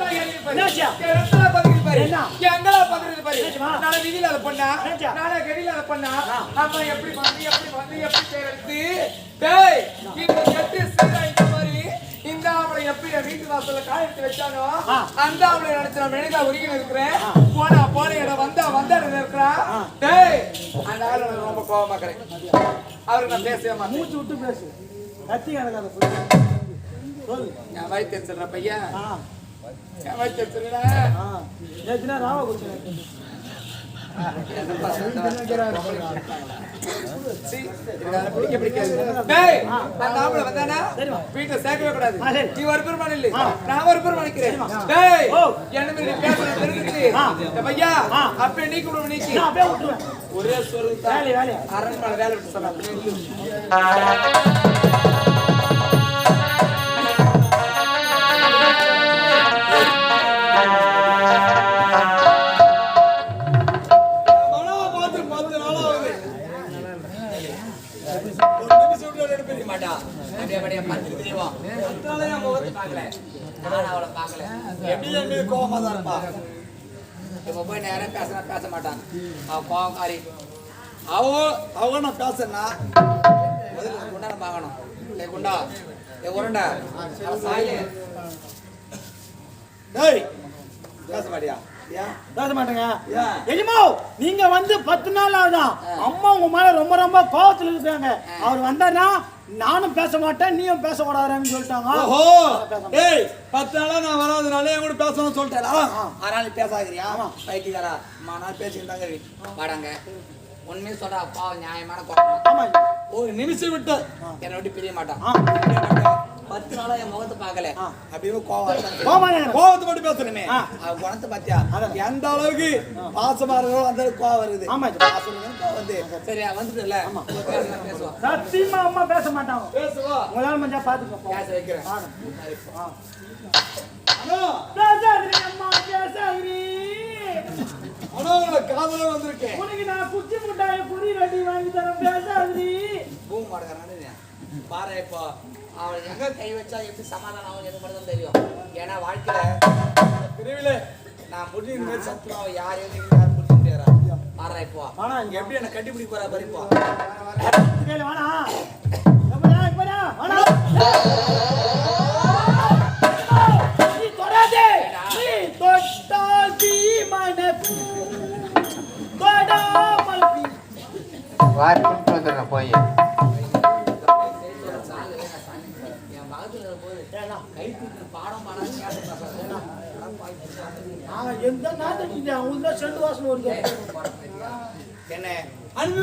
எல்லாம் எழுதி பாரு. நானே விதியில அதை பண்ணா? நானே கெடியில அதை பண்ணா. ஆ. அம்மா எப்படி வந்து, எப்படி வந்து, எப்படி செய்யறது? டேய், இந்த சீரா இந்த மாதிரி, இந்த எப்படி என் வீட்டு வாசல்ல காய் எடுத்து வச்சானோ. அந்த நினைச்சு நான் மெழுகா உருகின்னு இருக்கிறேன். போனா, போன இடம் வந்தா, வந்த. ஆ. டேய், அந்த ஆளு எனக்கு ரொம்ப கோவமா இருக்கிறேன். அவருக்கு நான் பேசவே மாட்டேன் மூச்சு விட்டு பேசு கத்தி கிடக்காத புள்ள. சொல்லு என் வயிற்று தெரிஞ்சிடுற பையன் வீட்டுல சேர்க்கவே கூடாது. நீ ஒரு பெருமாள் இல்லை. நான் ஒரு பெருமாள் நிக்கிறேன். பையா, ஆ. அப்பயே நீக்கி விடுவேன், நீக்கி. ஒரே வேலையை அரண்மனை வேலை விட்டு இப்ப போய் நேரா பேசினா பேச மாட்டான். அவ கோவக்காரி. அவ அவ நான் பேசுறேன்னா, முதல்ல குண்டான பார்க்கணும். டேய் குண்டா, டேய் உருண்டை, டேய், பேச மாட்டியா? பேச மாட்டேங்க? எஜமா நீங்க வந்து பத்து நாள் ஆகுதான் அம்மா உங்க மேல ரொம்ப ரொம்ப கோவத்துல இருக்காங்க. அவர் வந்தாருன்னா நானும் பேச மாட்டேன் நீயும் பேச கூடாதுன்னு சொல்லிட்டாங்க. ஓஹோ. டேய் பத்து நாளா நான் வராதனால என் கூட பேசணும்னு சொல்லிட்டேனா. அதனால நீ பேசாதீரியா பைத்தியக்காரா. அம்மா நான் பேசிட்டு தாங்க வாடாங்க. உண்மையை சொல்றா பாவம் நியாயமான ஆமா ஒரு நிமிஷம் விட்டு என்னை விட்டு பிரிய மாட்டான். ஆ. பத்து நாளா என் முகத்தை பார்க்கல. ஆ. அப்படியே கோவம். கோவத்தை மட்டும் பேசணுமே. ஆ. அவ குணத்தை பாத்தியா அதான். எந்த அளவுக்கு பாசமா இருக்கோ அந்த அளவுக்கு கோவம் வருது. ஆமா இது. பாசம் கோவம் வந்து. சரியா வந்துட்டுல பேசலாம் பேசுவா. சத்தியமா அம்மா பேச மாட்டாங்க பேசுவா. உங்களால மஞ்சா பாத்துக்கோ பேச வைக்கிறேன். அண்ணா. பேசாதிரி அம்மா. பேசாதிரி காதல வந்திருக்கேன். உனக்கு நான் குச்சி முட்டாய புரி ரெடி வாங்கி தரேன் பேசாதிரி பூமி மாடுறானு பாரு இப்போ அவள் எங்க கை வச்சா எப்படி சமாதானம் ஆகும் எனக்கு மட்டும் தெரியும். ஏன்னா வாழ்க்கையில பிரிவிலே நான் மேல் சத்துருவம் அவன் யார் எழுதி யாரும் முடிக்க முடியாதா? பாரு இப்போ. ஆனா இங்க எப்படி என்ன கட்டிப்பிடி போறா பாரு இப்போ. கேளு வேணா எப்படா எப்படா வேணா செண்டு வாசனை வருது என்ன அன்பு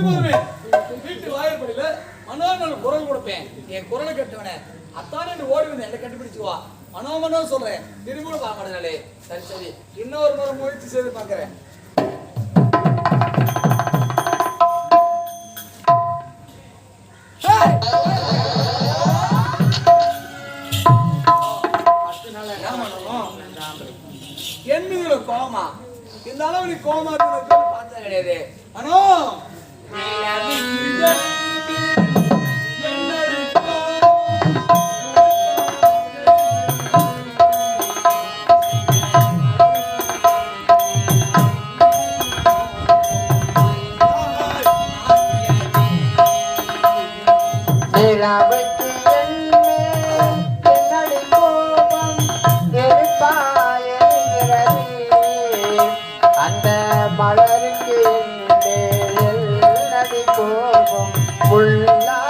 வீட்டு வாயப்படியில மனோநல குரல் கொடுப்பேன் என் குரலை கட்டுவனே அத்தானே நீ ஓடி வந்து என்ன கண்டுபிடிச்சு வா மனோ சொல்றேன். திரும்ப பார்க்க சரி சரி. இன்னொரு முறை முயற்சி செய்து பார்க்கிறேன். என்ன பண்ணணும் என் இந்த அளவு நீ கோமா பார்த்தது கிடையாது. ஆனா 썩어봄 몰라.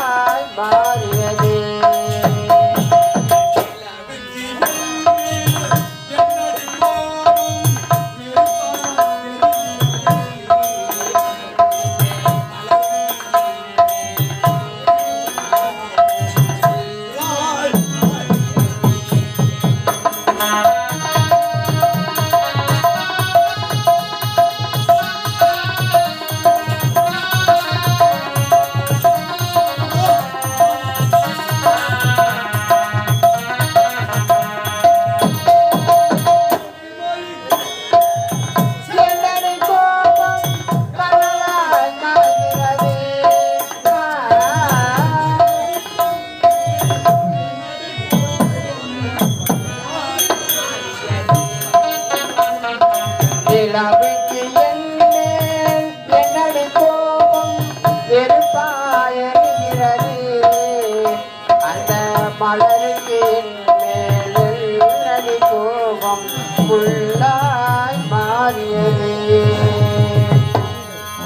உள்ளம் முள்ளாய் மாறியது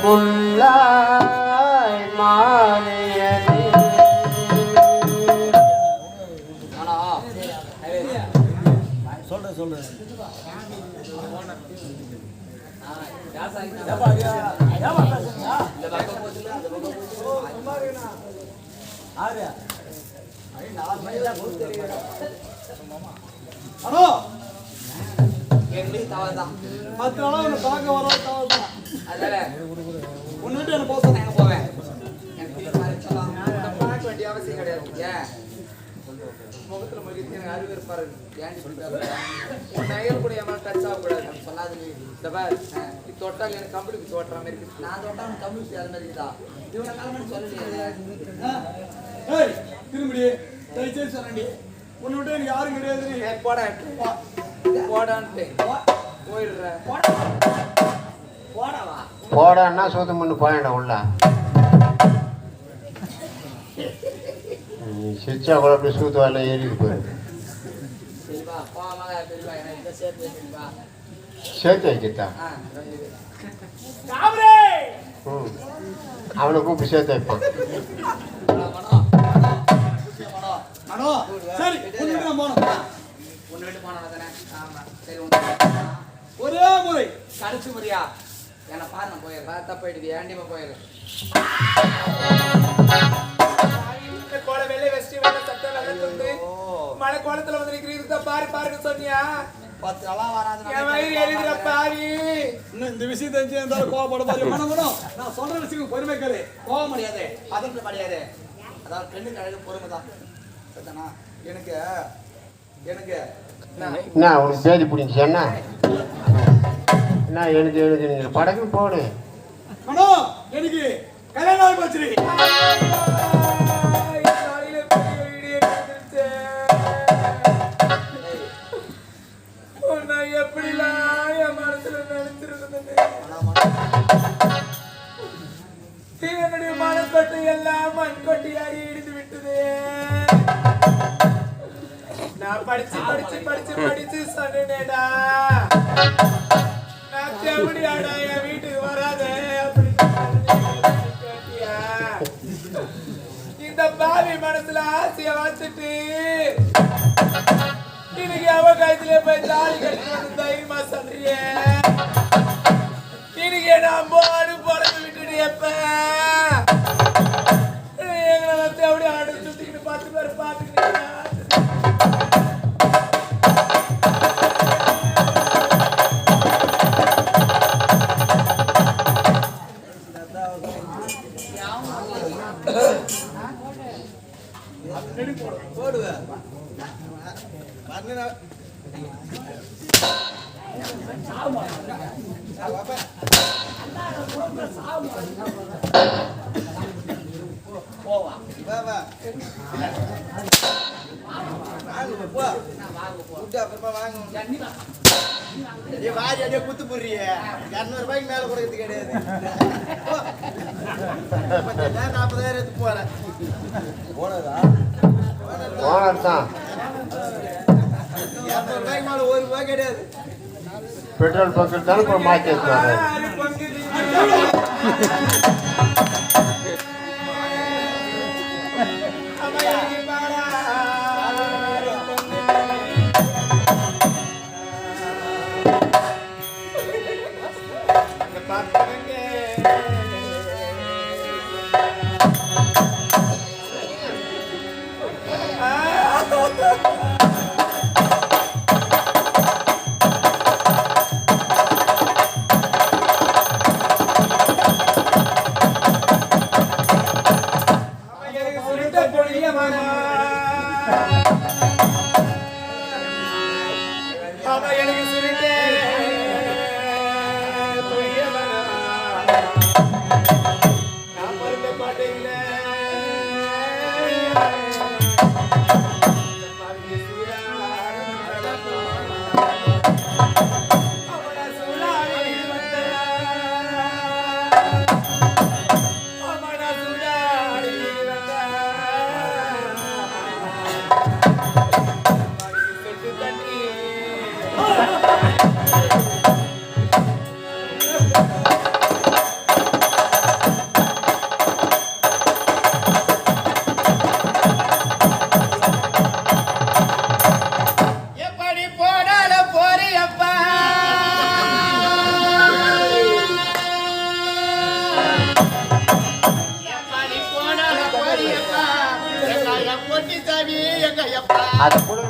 முள்ளாய் மாறியது சொல்றேன் சொல்றேன் ஆறு நாலு மணி தான் கொடுத்து ஹலோ. அண்ணா எங்களுக்கு தவறுதான். பத்து நாளா உன்னை பார்க்க வர தவறுதான். அதனால உன்னை விட்டு என்ன போக எங்க போவேன்? திரும்ப பார்க்க வேண்டிய அவசியம் கிடையாது. ஏன்? முகத்துல மகிழ்ச்சி எனக்கு அறிவு இருப்பாரு ஏன் உன் நயல் கூட என் டச் ஆகக்கூடாது சொல்லாது நீ. இந்த பார் நீ தொட்டால் எனக்கு கம்பளிக்கு தோட்டுற மாதிரி இருக்கு. நான் தொட்டா கம்பளிக்கு அது மாதிரி இருக்குதா? இவனை காலம் சொல்லலையே. ஏய் திரும்படி தயவுசெய்து சொன்னடி உன்னை விட்டு எனக்கு யாரும் கிடையாது போடா போடான்ட்டு. போயிடுற. போடாவா? போடான்னா சூத்தம் பண்ணி போயிடும் உள்ள. சுவிட்சா கூட அப்படி சூத்து வரல ஏறிட்டு போயிரு. சரிப்பா போவாங்க சரிப்பா எனக்கு இதை சேர்த்து இது. ம். அவனை கூப்பிட்டு சேர்த்து வைப்பான் மனோ சரி போனோம் ஒன்று விட்டு போனா தானே ஆமா சரி ஒன்று ஒரே முறை. கடைசி முறையா? என்னை பாரு நான் போயிடுறேன். தப்பு போயிடுது. ஏண்டிமா போயிடுறேன் கோல வெள்ளை வெஸ்டி வெள்ளை சட்டை வெள்ளை துண்டு. மழை கோலத்துல வந்து நிக்கிறீங்க பாரு பாருங்க சொன்னியா? பத்து நாளா வராது என் வயிறு இன்னும் இந்த விஷயம் தெரிஞ்சு இருந்தாலும் கோவப்பட பாரு. நான் சொல்ற விஷயம் பொறுமை கேளு. கோவ முடியாது அதற்கு கிடையாது அதாவது பெண்ணுக்கு அழகு பொறுமை தான் சரிதானா? எனக்கு என்ன உனக்கு பேதி பிடிச்சி என்ன? என்ன எனக்கு எனக்கு நீங்கள் படகு போடு. எனக்கு கல்யாணம் போச்சு என்னுடைய மனக்கொட்டை எல்லாம் மண்கொட்டையாகி இடிந்து விட்டது. நான் படிச்சு படிச்சு படிச்சு படிச்சு சொன்னேடா நான் தேவடியாடா என் வீட்டுக்கு வராத அப்படின்னு இந்த பாவி மனசுல ஆசைய வச்சுட்டு இன்னைக்கு அவ கைத்துல போய் தாலி கட்டி தைரியமா சொல்றியே இன்னைக்கு நான் போடு பிறந்து விட்டுடு எப்ப எங்களை வந்து அப்படியே ஆடு சுத்திக்கிட்டு பத்து பேர் பாத்துக்கிட்டு குத்து புரிய இரநூறு ரூபாய்க்கு மேல கொடுக்கறது கிடையாது. நாற்பதாயிரத்துக்கு போறேன் தான் இரநூறு ரூபாய்க்கு மேல ஒரு ரூபாய் கிடையாது. பெட்ரோல் பக்கெட் தானே மாற்றி 아나 꼴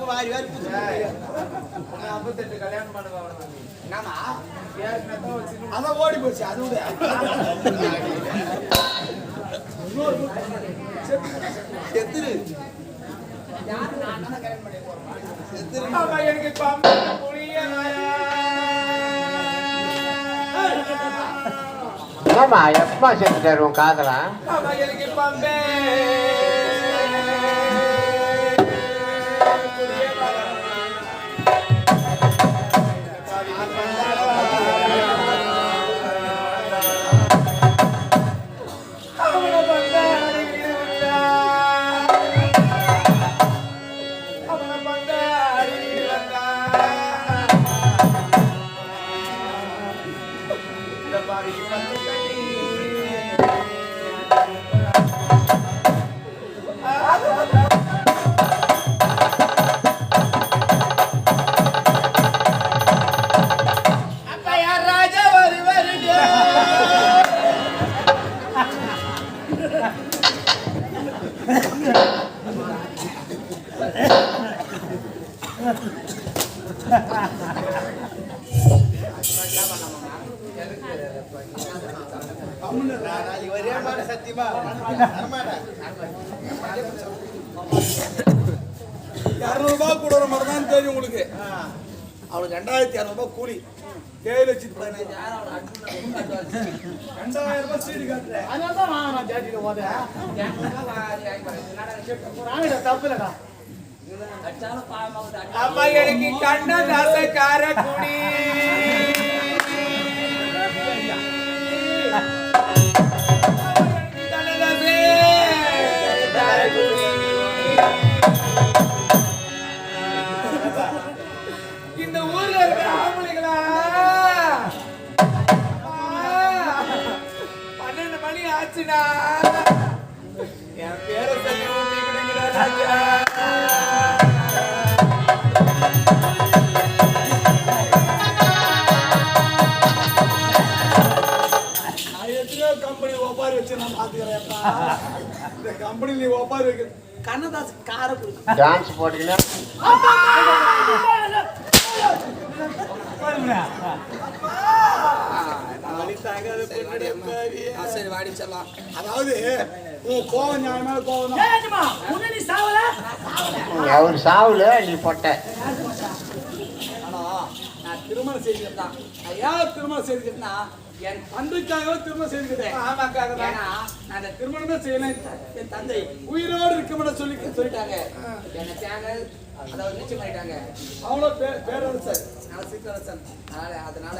கேக்குறப்ப வாரி வாரி ஐம்பத்தெட்டு கல்யாணம் பண்ணுவாங்க அதான் ஓடி போச்சு அது செத்துரு. ஆமா, எனக்கு? என்னம்மா எப்பமா செத்துட்டாரு உன் காதலா? ஆமா, எனக்கு பம்பை அவளுக்கு ரெண்டாயிரத்தி இரநூறுபா கூலி ஏழு லட்சத்தி. ரெண்டாயிரம் ரூபாய் சீடு காட்டுறேன் அதனால தான் வாங்கினேன் ஜாதியில போத. வாங்கிட்ட தப்பு இல்லடா. அம்மா எனக்கு குடி என் பேரை சொல்லி ராஜா. எத்தனையோ கம்பெனி ஒப்பாரி வச்சு நான் பாத்துக்கிறேன்ப்பா இந்த கம்பெனி நீ ஒப்பாரி வைக்க கண்ணதாஸ் கார கொடுக்கும் டான்ஸ் போட்டீங்கன்னா சரி வாடி செல்லாம் அதாவது கோவம் நியாயமான கோவம்? அவர் சாவுல நீ பொட்ட ஆனா நான் திருமணம் செய்துக்கிட்டேன் ஏன் திருமணம் செய்துக்கிட்டேன்னா என் தந்தைக்காகவே திருமணம் செய்துக்கிட்டேன். ஆமாக்காக. ஏன்னா நான் அந்த திருமணம் தான் செய்யணும் என் தந்தை உயிரோடு இருக்கமென சொல்லி சொல்லிட்டாங்க. என்ன சேனல் அதாவது நிச்சயம் பண்ணிட்டாங்க. அவங்களோ பே- பேரரசர் நான் சித்தரசன் அதனால அதனால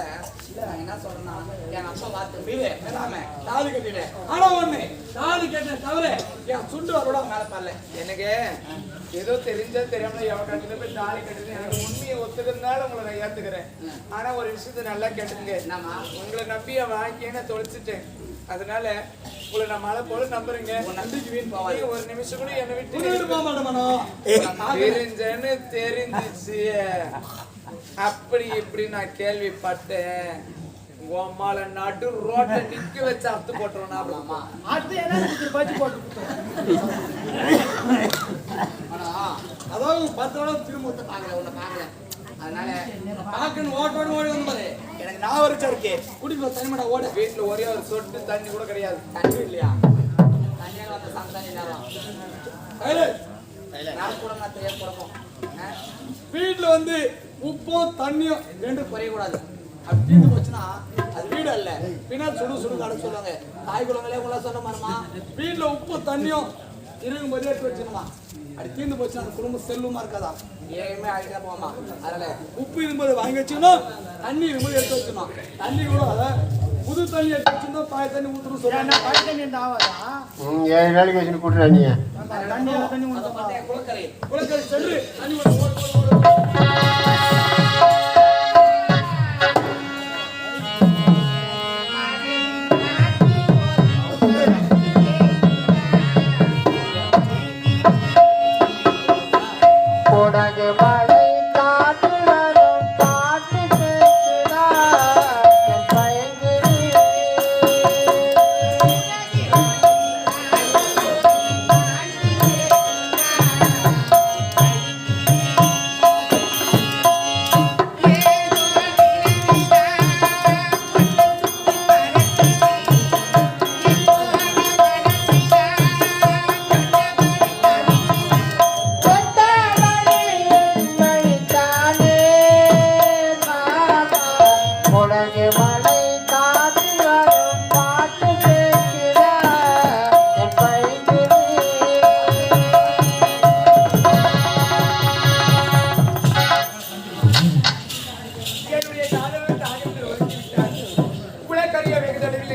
நான் என்ன சொல்றேன்னா என் அப்பா வார்த்தை மீது மேலாம தாலி கட்டிட்டேன். ஆனா ஒண்ணு தாலி கட்டின தவிர என் சுண்டு அவரோட மேல பாடல எனக்கு ஏதோ தெரிஞ்ச தெரியாம எவன் கட்டில போய் தாலி கட்டுது எனக்கு ஒத்துக்கிறதுனால உங்களை நான் ஏத்துக்கிறேன். ஆனா ஒரு விஷயத்தை நல்லா கேட்டுங்க? உங்களை நம்பி அவன் தொலைச்சிட்டேன். அதனால உங்களை நான் மழை போல நம்புறேங்க. ஒரு நிமிஷம் கூட என்னை விட்டு தெரிஞ்சேன்னு தெரிஞ்சிச்சு. அப்படி இப்படி நான் கேள்விப்பட்டேன். அம்மால நடு ரோட்டை நிக்க வச்சு அத்து போட்டுருவோம் ஆமா அடுத்து என்ன போட்டு அதாவது பத்து தடவை திரும்ப உன்னை பாக்கல அதனால பாக்கணும் ஓட்டோடு ஓடி வந்து பாரு. எனக்கு நான் வரைச்சா இருக்கே. குடிக்கல தனிமடா ஓட. வீட்டுல ஒரே ஒரு சொட்டு தண்ணி கூட கிடையாது. தண்ணி இல்லையா? தண்ணியாக வந்த சந்தானி நேரம் கூட நான் தெரியாது? வீட்டுல வந்து உப்பும் தண்ணியும் ரெண்டு குறையக்கூடாது. அப்படி தீர்ந்து போச்சுன்னா அது வீடு அல்ல. பின்னால் சுடு சுடு கடை சொல்லுவாங்க. தாய் குளங்களே உள்ள சொல்ல மாட்டோமா வீட்டுல உப்பு தண்ணியும் இருக்கும் போதே எடுத்து வச்சுக்கணுமா அப்படி தீர்ந்து போச்சுன்னா அந்த குடும்பம் செல்வமா இருக்காதா? ஏழுமே அழிக்க போமா. அதனால உப்பு இருக்கும்போது வாங்கி வச்சுக்கணும் தண்ணி இருக்கும்போது எடுத்து வச்சுக்கணும். தண்ணி கூட புது தண்ணி எடுத்து வச்சிருந்தோம் பாய தண்ணி ஊற்றணும் என்ன சொல்றாங்க பழைய தண்ணி இந்த ஏழு நாளைக்கு வச்சுட்டு கூட்டுறா நீ. தண்ணி தண்ணி குளக்கரை. குளக்கரை சென்று தண்ணி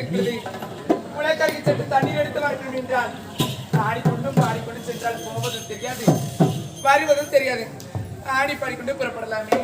இருக்கிறது முளைக்கறிக்கு சென்று தண்ணீர் எடுத்து வரணும் என்றால் ஆடிக்கொண்டும் பாடிக்கொண்டு சென்றால் போவதும் தெரியாது வருவதும் தெரியாது. ஆடி பாடிக்கொண்டு புறப்படலாமே.